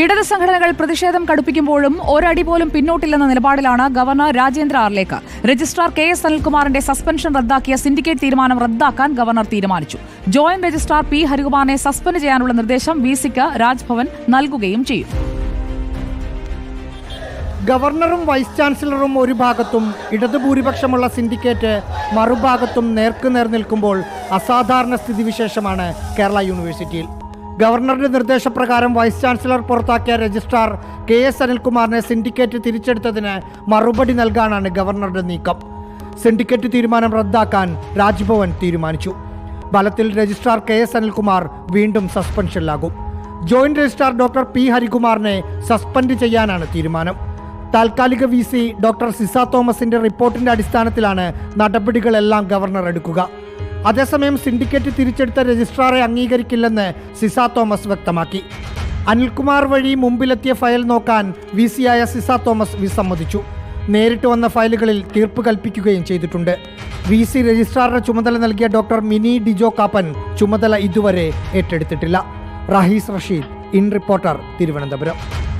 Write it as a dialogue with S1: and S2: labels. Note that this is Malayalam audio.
S1: ഇടത് സംഘടനകൾ പ്രതിഷേധം കടുപ്പിക്കുമ്പോഴും ഒരടി പോലും പിന്നോട്ടില്ലെന്ന നിലപാടിലാണ് governor Rajendra Arlekar registrar K S അനിൽകുമാറിന്റെ സസ്പെൻഷൻ റദ്ദാക്കിയ സിൻഡിക്കേറ്റ് തീരുമാനം റദ്ദാക്കാൻ ഗവർണർ തീരുമാനിച്ചു ജോയിന്റ് രജിസ്ട്രാർ പി ഹരികുമാറിനെ സസ്പെൻഡ് ചെയ്യാനുള്ള നിർദ്ദേശം വി സിക്ക് രാജ്ഭവൻ നൽകുകയും ചെയ്യും
S2: ഗവർണറും വൈസ് ചാൻസലറും ഒരു ഭാഗത്തും ഇടതു സിൻഡിക്കേറ്റ് മറുഭാഗത്തും നേർക്കുനേർ നിൽക്കുമ്പോൾ അസാധാരണ സ്ഥിതിവിശേഷമാണ് കേരള യൂണിവേഴ്സിറ്റിയിൽ ഗവർണറുടെ നിർദ്ദേശപ്രകാരം വൈസ് ചാൻസലർ പുറത്താക്കിയ രജിസ്ട്രാർ കെ എസ് അനിൽകുമാറിനെ സിൻഡിക്കേറ്റ് തിരിച്ചെടുത്തതിന് മറുപടി നൽകാനാണ് ഗവർണറുടെ നീക്കം സിൻഡിക്കേറ്റ് തീരുമാനം റദ്ദാക്കാൻ രാജ്ഭവൻ തീരുമാനിച്ചു ഫലത്തിൽ രജിസ്ട്രാർ കെ എസ് അനിൽകുമാർ വീണ്ടും സസ്പെൻഷനിലാകും ജോയിന്റ് രജിസ്ട്രാർ ഡോക്ടർ പി ഹരികുമാറിനെ സസ്പെൻഡ് ചെയ്യാനാണ് തീരുമാനം താൽക്കാലിക വി സി ഡോക്ടർ സിസ തോമസിന്റെ റിപ്പോർട്ടിന്റെ അടിസ്ഥാനത്തിലാണ് നടപടികളെല്ലാം ഗവർണർ എടുക്കുക അതേസമയം സിൻഡിക്കേറ്റ് തിരിച്ചെടുത്ത രജിസ്ട്രാറെ അംഗീകരിക്കില്ലെന്ന് സിസ തോമസ് വ്യക്തമാക്കി അനിൽകുമാർ വഴി മുമ്പിലെത്തിയ ഫയൽ നോക്കാൻ വി സിയായ സിസ തോമസ് വിസമ്മതിച്ചു നേരിട്ട് വന്ന ഫയലുകളിൽ തീർപ്പ് കൽപ്പിക്കുകയും ചെയ്തിട്ടുണ്ട് വി സി രജിസ്ട്രാറുടെ ചുമതല നൽകിയ ഡോക്ടർ മിനി ഡിജോ കാപ്പൻ ചുമതല ഇതുവരെ ഏറ്റെടുത്തിട്ടില്ല റഹീസ് റഷീദ് ഇൻ റിപ്പോർട്ടർ തിരുവനന്തപുരം